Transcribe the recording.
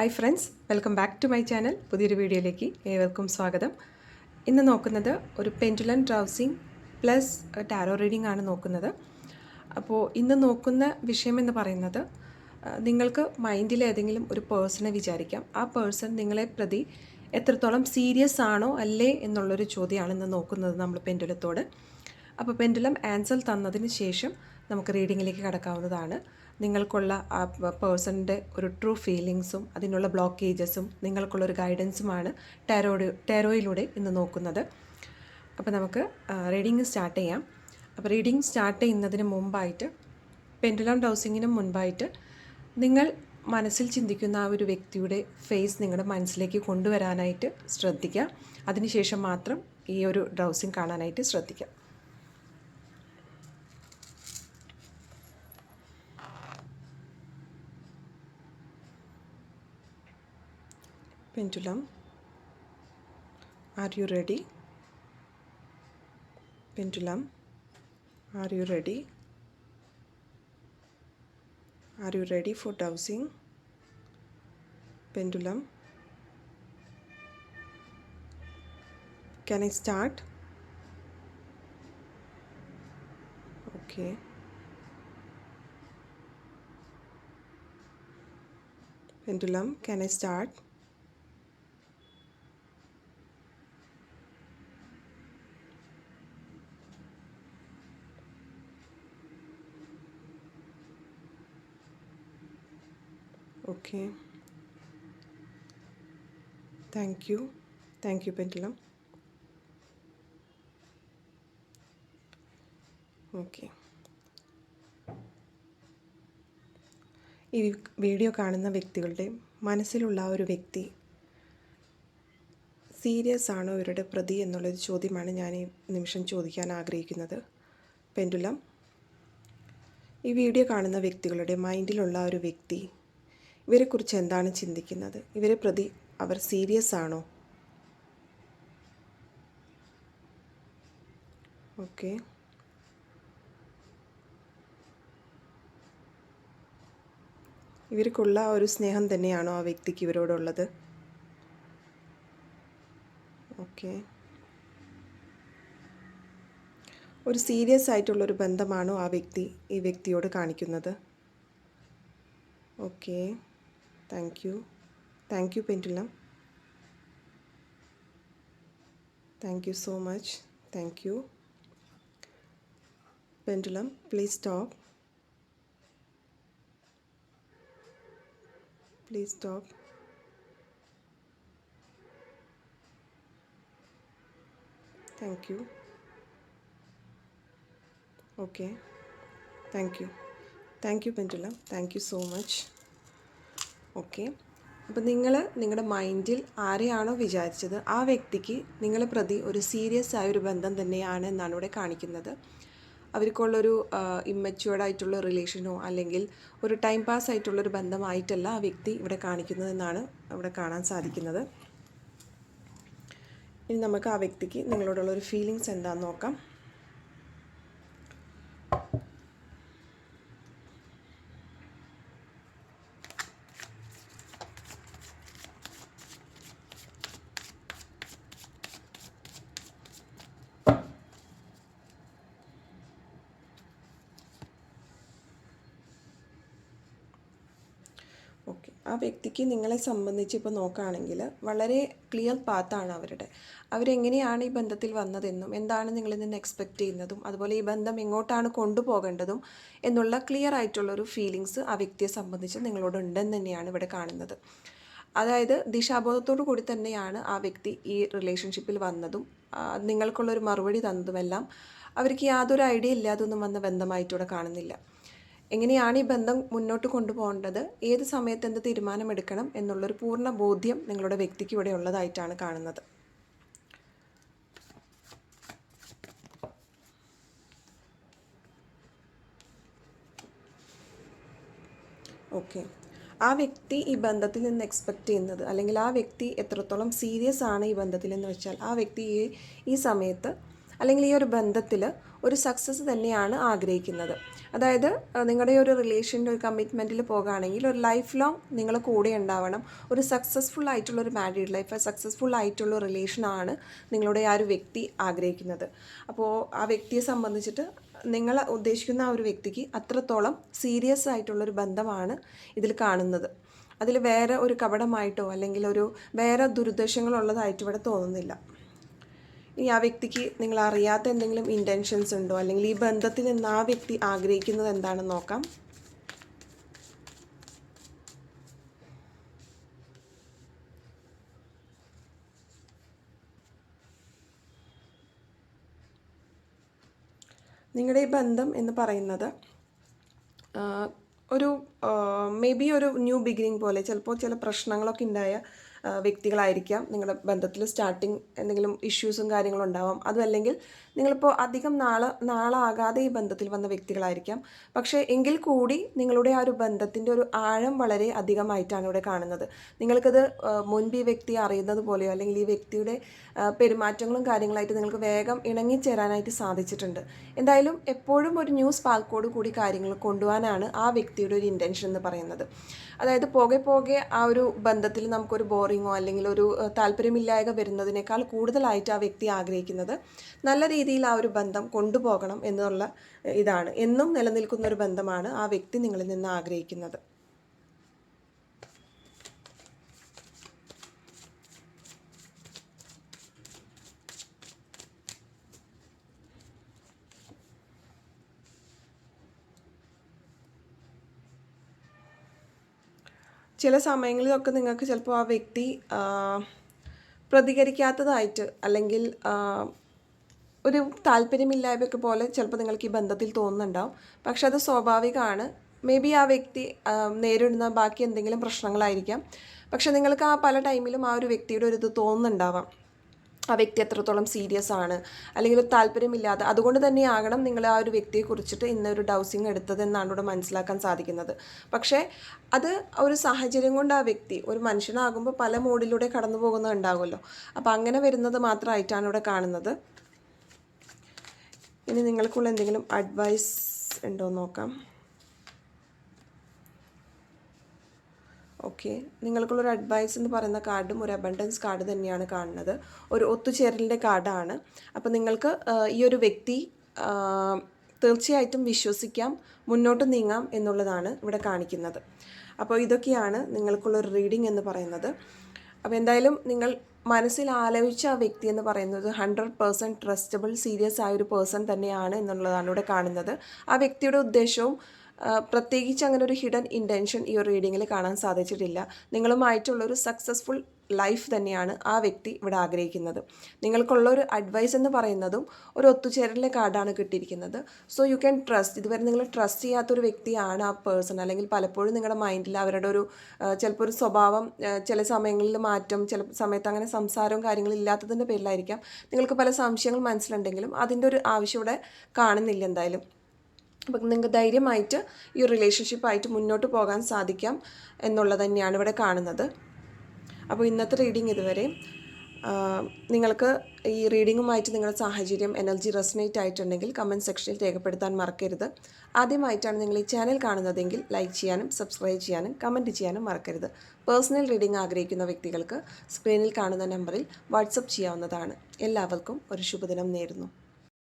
Hi friends welcome back to my channel പുതിയൊരു വീഡിയോയിലേക്ക് ഏവർക്കും സ്വാഗതം. ഇന്ന് നോക്കുന്നത് ഒരു pendulum dowsing plus tarot reading ആണ് നോക്കുന്നത്. അപ്പോൾ ഇന്ന് നോക്കുന്ന വിഷയമെന്ന് പറയുന്നത് നിങ്ങൾക്ക് മൈൻഡിൽ ഏതെങ്കിലും ഒരു പേഴ്സണെ വിചാരിക്കാം. ആ പേഴ്സൺ നിങ്ങളെ പ്രതി എത്രത്തോളം സീരിയസ് ആണോ അല്ലേ എന്നുള്ളൊരു ചോദ്യമാണ് ഇന്ന് നോക്കുന്നത് നമ്മൾ പെൻഡുലത്തോട് അപ്പോൾ പെൻഡുലം ആൻസർ തന്നതിന് ശേഷം നമുക്ക് റീഡിങ്ങിലേക്ക് കടക്കാവുന്നതാണ്. നിങ്ങൾക്കുള്ള ആ പേഴ്സണിന്റെ ഒരു ട്രൂ ഫീലിങ്സും അതിനുള്ള ബ്ലോക്കേജസും നിങ്ങൾക്കുള്ള ഒരു ഗൈഡൻസുമാണ് ടാരോഡ് ടാരോയിലൂടെ ഇന്ന് നോക്കുന്നത്. അപ്പോൾ നമുക്ക് റീഡിങ് സ്റ്റാർട്ട് ചെയ്യാം. അപ്പോൾ റീഡിങ് സ്റ്റാർട്ട് ചെയ്യുന്നതിന് മുമ്പായിട്ട് പെൻഡുലം ഡൗസിങ്ങിന് മുൻപായിട്ട് നിങ്ങൾ മനസ്സിൽ ചിന്തിക്കുന്ന ആ ഒരു വ്യക്തിയുടെ ഫേസ് നിങ്ങളുടെ മനസ്സിലേക്ക് കൊണ്ടുവരാനായിട്ട് ശ്രദ്ധിക്കുക. അതിനുശേഷം മാത്രം ഈ ഒരു ഡ്രൗസിങ് കാണാനായിട്ട് ശ്രദ്ധിക്കാം pendulum are you ready? Pendulum are you ready? Are you ready for dowsing? Pendulum can i start? Okay. Pendulum can i start Okay. Thank you thank you pendulum okay. ഈ വീഡിയോ കാണുന്ന വ്യക്തികളുടെ മനസ്സിലുള്ള ഒരു വ്യക്തി സീരിയസ് ആണോ ഇവരുടെ പ്രതി എന്നുള്ളൊരു ചോദ്യമാണ് ഞാൻ ഈ നിമിഷം ചോദിക്കാൻ ആഗ്രഹിക്കുന്നത്. പെൻഡുലം ഈ വീഡിയോ കാണുന്ന വ്യക്തികളുടെ മൈൻഡിലുള്ള ഒരു വ്യക്തി ഇവരെക്കുറിച്ച് എന്താണ് ചിന്തിക്കുന്നത്? ഇവരെ പ്രതി അവർ സീരിയസ് ആണോ? ഓക്കെ. ഇവർക്കുള്ള ഒരു സ്നേഹം തന്നെയാണോ ആ വ്യക്തിക്ക് ഇവരോടുള്ളത്? ഓക്കെ. ഒരു സീരിയസ് ആയിട്ടുള്ളൊരു ബന്ധമാണോ ആ വ്യക്തി ഈ വ്യക്തിയോട് കാണിക്കുന്നത്? Okay. Thank you thank you pendulum thank you so much thank you pendulum please stop please stop thank you okay thank you thank you pendulum thank you so much okay. അപ്പോൾ നിങ്ങൾ നിങ്ങളുടെ മൈൻഡിൽ ആരെയാണോ വിചാരിച്ചത് ആ വ്യക്തിക്ക് നിങ്ങളെ പ്രതി ഒരു സീരിയസ് ആയ ഒരു ബന്ധം തന്നെയാണ് എന്നാണ് ഇവിടെ കാണിക്കുന്നത്. അവർക്കുള്ളൊരു ഇമ്മച്യൂർഡ് ആയിട്ടുള്ള റിലേഷനോ അല്ലെങ്കിൽ ഒരു ടൈം പാസ് ആയിട്ടുള്ളൊരു ബന്ധമായിട്ടല്ല ആ വ്യക്തി ഇവിടെ കാണിക്കുന്നതെന്നാണ് ഇവിടെ കാണാൻ സാധിക്കുന്നത്. ഇനി നമുക്ക് ആ വ്യക്തിക്ക് നിങ്ങളോടുള്ള ഒരു ഫീലിങ്സ് എന്താണെന്ന് നോക്കാം ഓക്കെ ആ വ്യക്തിക്ക് നിങ്ങളെ സംബന്ധിച്ച് ഇപ്പോൾ നോക്കുകയാണെങ്കിൽ വളരെ ക്ലിയർ പാത്താണ് അവരുടെ. അവരെങ്ങനെയാണ് ഈ ബന്ധത്തിൽ വന്നതെന്നും എന്താണ് നിങ്ങളിൽ നിന്ന് എക്സ്പെക്റ്റ് ചെയ്യുന്നതും അതുപോലെ ഈ ബന്ധം എങ്ങോട്ടാണ് കൊണ്ടുപോകേണ്ടതും എന്നുള്ള ക്ലിയർ ആയിട്ടുള്ളൊരു ഫീലിങ്സ് ആ വ്യക്തിയെ സംബന്ധിച്ച് നിങ്ങളോട് ഉണ്ടെന്ന് തന്നെയാണ് ഇവിടെ കാണുന്നത്. അതായത് ദിശാബോധത്തോടു കൂടി തന്നെയാണ് ആ വ്യക്തി ഈ റിലേഷൻഷിപ്പിൽ വന്നതും നിങ്ങൾക്കുള്ളൊരു മറുപടി തന്നതുമെല്ലാം അവർക്ക് യാതൊരു ഐഡിയ ഇല്ലാതൊന്നും വന്ന ബന്ധമായിട്ടിവിടെ കാണുന്നില്ല. എങ്ങനെയാണ് ഈ ബന്ധം മുന്നോട്ട് കൊണ്ടുപോകേണ്ടത്? ഏത് സമയത്ത് എന്ത് തീരുമാനമെടുക്കണം എന്നുള്ളൊരു പൂർണ ബോധ്യം നിങ്ങളുടെ വ്യക്തിക്ക് ഇവിടെ ഉള്ളതായിട്ടാണ് കാണുന്നത്. ഓക്കെ. ആ വ്യക്തി ഈ ബന്ധത്തിൽ നിന്ന് എക്സ്പെക്റ്റ് ചെയ്യുന്നത് അല്ലെങ്കിൽ ആ വ്യക്തി എത്രത്തോളം സീരിയസ് ആണ് ഈ ബന്ധത്തിൽ എന്ന് വെച്ചാൽ ആ വ്യക്തി ഈ ഈ സമയത്ത് അല്ലെങ്കിൽ ഈ ഒരു ബന്ധത്തിൽ ഒരു സക്സസ് തന്നെയാണ് ആഗ്രഹിക്കുന്നത്. അതായത് നിങ്ങളുടെ ഒരു റിലേഷന്റെ ഒരു കമ്മിറ്റ്മെന്റിൽ പോകുകയാണെങ്കിൽ ഒരു ലൈഫ് ലോങ് നിങ്ങൾ കൂടെ ഉണ്ടാവണം. ഒരു സക്സസ്ഫുൾ ആയിട്ടുള്ള ഒരു മാരീഡ് ലൈഫ് സക്സസ്ഫുൾ ആയിട്ടുള്ള റിലേഷനാണ് നിങ്ങളുടെ ആ ഒരു വ്യക്തി ആഗ്രഹിക്കുന്നത്. അപ്പോൾ ആ വ്യക്തിയെ സംബന്ധിച്ചിട്ട് നിങ്ങൾ ഉദ്ദേശിക്കുന്ന ആ ഒരു വ്യക്തിക്ക് അത്രത്തോളം സീരിയസ് ആയിട്ടുള്ളൊരു ബന്ധമാണ് ഇതിൽ കാണുന്നത്. അതിൽ വേറെ ഒരു കപടമായിട്ടോ അല്ലെങ്കിൽ ഒരു വേറെ ദുരുദ്ദേശങ്ങളുള്ളതായിട്ട് ഇവിടെ തോന്നുന്നില്ല. ഇനി ആ വ്യക്തിക്ക് നിങ്ങൾ അറിയാത്ത എന്തെങ്കിലും ഇന്റൻഷൻസ് ഉണ്ടോ? അല്ലെങ്കിൽ ഈ ബന്ധത്തിൽ നിന്ന് ആ വ്യക്തി ആഗ്രഹിക്കുന്നത് എന്താണെന്ന് നോക്കാം. നിങ്ങളുടെ ഈ ബന്ധം എന്ന് പറയുന്നത് ഒരു മേ ബി ഒരു ന്യൂ ബിഗിനിങ് പോലെ ചിലപ്പോൾ ചില പ്രശ്നങ്ങളൊക്കെ ഉണ്ടായ വ്യക്തികളായിരിക്കാം. നിങ്ങളുടെ ബന്ധത്തിൽ സ്റ്റാർട്ടിങ് എന്തെങ്കിലും ഇഷ്യൂസും കാര്യങ്ങളും ഉണ്ടാവാം. അതുമല്ലെങ്കിൽ നിങ്ങളിപ്പോൾ അധികം നാളെ നാളാകാതെ ഈ ബന്ധത്തിൽ വന്ന വ്യക്തികളായിരിക്കാം. പക്ഷേ എങ്കിൽ കൂടി നിങ്ങളുടെ ആ ഒരു ബന്ധത്തിന്റെ ഒരു ആഴം വളരെ അധികമായിട്ടാണ് ഇവിടെ കാണുന്നത്. നിങ്ങൾക്കത് മുൻപ് ഈ വ്യക്തി അറിയുന്നത് പോലെയോ അല്ലെങ്കിൽ ഈ വ്യക്തിയുടെ പെരുമാറ്റങ്ങളും കാര്യങ്ങളായിട്ട് നിങ്ങൾക്ക് വേഗം ഇണങ്ങിച്ചേരാനായിട്ട് സാധിച്ചിട്ടുണ്ട്. എന്തായാലും എപ്പോഴും ഒരു ന്യൂസ് സ്പാർക്കോട് കൂടി കാര്യങ്ങൾ കൊണ്ടുപോകാനാണ് ആ വ്യക്തിയുടെ ഒരു ഇന്റൻഷൻ എന്ന് പറയുന്നത്. അതായത് പോകെ പോകെ ആ ഒരു ബന്ധത്തിൽ നമുക്കൊരു ബോറിങ്ങോ അല്ലെങ്കിൽ ഒരു താല്പര്യമില്ലായക വരുന്നതിനേക്കാൾ കൂടുതലായിട്ട് ആ വ്യക്തി ആഗ്രഹിക്കുന്നത് നല്ല രീതിയിൽ ആ ഒരു ബന്ധം കൊണ്ടുപോകണം എന്നുള്ള ഇതാണ്. എന്നും നിലനിൽക്കുന്ന ഒരു ബന്ധമാണ് ആ വ്യക്തി നിങ്ങളിൽ നിന്ന് ആഗ്രഹിക്കുന്നത്. ചില സമയങ്ങളിലൊക്കെ നിങ്ങൾക്ക് ചിലപ്പോൾ ആ വ്യക്തി പ്രതികരിക്കാത്തതായിട്ട് അല്ലെങ്കിൽ ഒരു താല്പര്യമില്ലായ്മയൊക്കെ പോലെ ചിലപ്പോൾ നിങ്ങൾക്ക് ഈ ബന്ധത്തിൽ തോന്നുന്നുണ്ടാവും. പക്ഷെ അത് സ്വാഭാവികമാണ്. മേ ബി ആ വ്യക്തി നേരിടുന്ന ബാക്കി എന്തെങ്കിലും പ്രശ്നങ്ങളായിരിക്കാം. പക്ഷെ നിങ്ങൾക്ക് ആ പല ടൈമിലും ആ ഒരു വ്യക്തിയുടെ ഒരു ഇത് തോന്നുന്നുണ്ടാവാം. ആ വ്യക്തി എത്രത്തോളം സീരിയസ് ആണ് അല്ലെങ്കിൽ ഒരു താല്പര്യമില്ലാതെ. അതുകൊണ്ട് തന്നെ ആകണം നിങ്ങൾ ആ ഒരു വ്യക്തിയെ കുറിച്ചിട്ട് ഇന്നൊരു ഡൗസിങ് എടുത്തതെന്നാണ് ഇവിടെ മനസ്സിലാക്കാൻ സാധിക്കുന്നത്. പക്ഷേ അത് ഒരു സാഹചര്യം കൊണ്ട് ആ വ്യക്തി ഒരു മനുഷ്യനാകുമ്പോൾ പല മോഡിലൂടെ കടന്നു പോകുന്നുണ്ടാകുമല്ലോ അപ്പോൾ അങ്ങനെ വരുന്നത് മാത്രമായിട്ടാണ് ഇവിടെ കാണുന്നത്. ഇനി നിങ്ങൾക്കുള്ള എന്തെങ്കിലും അഡ്വൈസ് ഉണ്ടോ നോക്കാം. ഓക്കെ നിങ്ങൾക്കുള്ളൊരു അഡ്വൈസ് എന്ന് പറയുന്ന കാർഡും ഒരു അബണ്ടൻസ് കാർഡ് തന്നെയാണ് കാണുന്നത്. ഒരു ഒത്തുചേരലിന്റെ കാർഡാണ് അപ്പോൾ നിങ്ങൾക്ക് ഈ ഒരു വ്യക്തി തീർച്ചയായിട്ടും വിശ്വസിക്കാം മുന്നോട്ട് നീങ്ങാം എന്നുള്ളതാണ് ഇവിടെ കാണിക്കുന്നത്. അപ്പോൾ ഇതൊക്കെയാണ് നിങ്ങൾക്കുള്ളൊരു റീഡിംഗ് എന്ന് പറയുന്നത്. അപ്പോൾ എന്തായാലും നിങ്ങൾ മനസ്സിൽ ആലോചിച്ച ആ വ്യക്തി എന്ന് പറയുന്നത് ഹൺഡ്രഡ് പേഴ്സന്റ് ട്രസ്റ്റബിൾ സീരിയസ് ആയ ഒരു പേഴ്സൺ തന്നെയാണ് എന്നുള്ളതാണ് ഇവിടെ കാണുന്നത്. ആ വ്യക്തിയുടെ ഉദ്ദേശവും പ്രത്യേകിച്ച് അങ്ങനെ ഒരു ഹിഡൻ ഇന്റൻഷൻ ഈ ഒരു റീഡിങ്ങിൽ കാണാൻ സാധിച്ചിട്ടില്ല. നിങ്ങളുമായിട്ടുള്ളൊരു സക്സസ്ഫുൾ ലൈഫ് തന്നെയാണ് ആ വ്യക്തി ഇവിടെ ആഗ്രഹിക്കുന്നത്. നിങ്ങൾക്കുള്ള ഒരു അഡ്വൈസ് എന്ന് പറയുന്നതും ഒരു ഒത്തുചേരലിന്റെ കാർഡാണ് കിട്ടിയിരിക്കുന്നത്. സോ യു ക്യാൻ ട്രസ്റ്റ് ഇതുവരെ നിങ്ങൾ ട്രസ്റ്റ് ചെയ്യാത്തൊരു വ്യക്തിയാണ് ആ പേഴ്സൺ അല്ലെങ്കിൽ പലപ്പോഴും നിങ്ങളുടെ മൈൻഡിൽ അവരുടെ ഒരു ചിലപ്പോൾ ഒരു സ്വഭാവം ചില സമയങ്ങളിൽ മാറ്റം ചില സമയത്ത് അങ്ങനെ സംസാരവും കാര്യങ്ങളും ഇല്ലാത്തതിന്റെ പേരിലായിരിക്കാം. നിങ്ങൾക്ക് പല സംശയങ്ങൾ മനസ്സിലുണ്ടെങ്കിലും അതിന്റെ ഒരു ആവശ്യം ഇവിടെ കാണുന്നില്ല എന്തായാലും. അപ്പം നിങ്ങൾക്ക് ധൈര്യമായിട്ട് ഈ റിലേഷൻഷിപ്പായിട്ട് മുന്നോട്ട് പോകാൻ സാധിക്കാം എന്നുള്ളത് തന്നെയാണ് ഇവിടെ കാണുന്നത്. അപ്പോൾ ഇന്നത്തെ റീഡിംഗ് ഇതുവരെ നിങ്ങൾക്ക് ഈ റീഡിങ്ങുമായിട്ട് നിങ്ങളുടെ സാഹചര്യം എനർജി റെസനേറ്റ് ആയിട്ടുണ്ടെങ്കിൽ കമന്റ് സെക്ഷനിൽ രേഖപ്പെടുത്താൻ മറക്കരുത്. ആദ്യമായിട്ടാണ് നിങ്ങൾ ഈ ചാനൽ കാണുന്നതെങ്കിൽ ലൈക്ക് ചെയ്യാനും സബ്സ്ക്രൈബ് ചെയ്യാനും കമന്റ് ചെയ്യാനും മറക്കരുത്. പേഴ്സണൽ റീഡിംഗ് ആഗ്രഹിക്കുന്ന വ്യക്തികൾക്ക് സ്ക്രീനിൽ കാണുന്ന നമ്പറിൽ വാട്സപ്പ് ചെയ്യാവുന്നതാണ്. എല്ലാവർക്കും ഒരു ശുഭദിനം നേരുന്നു.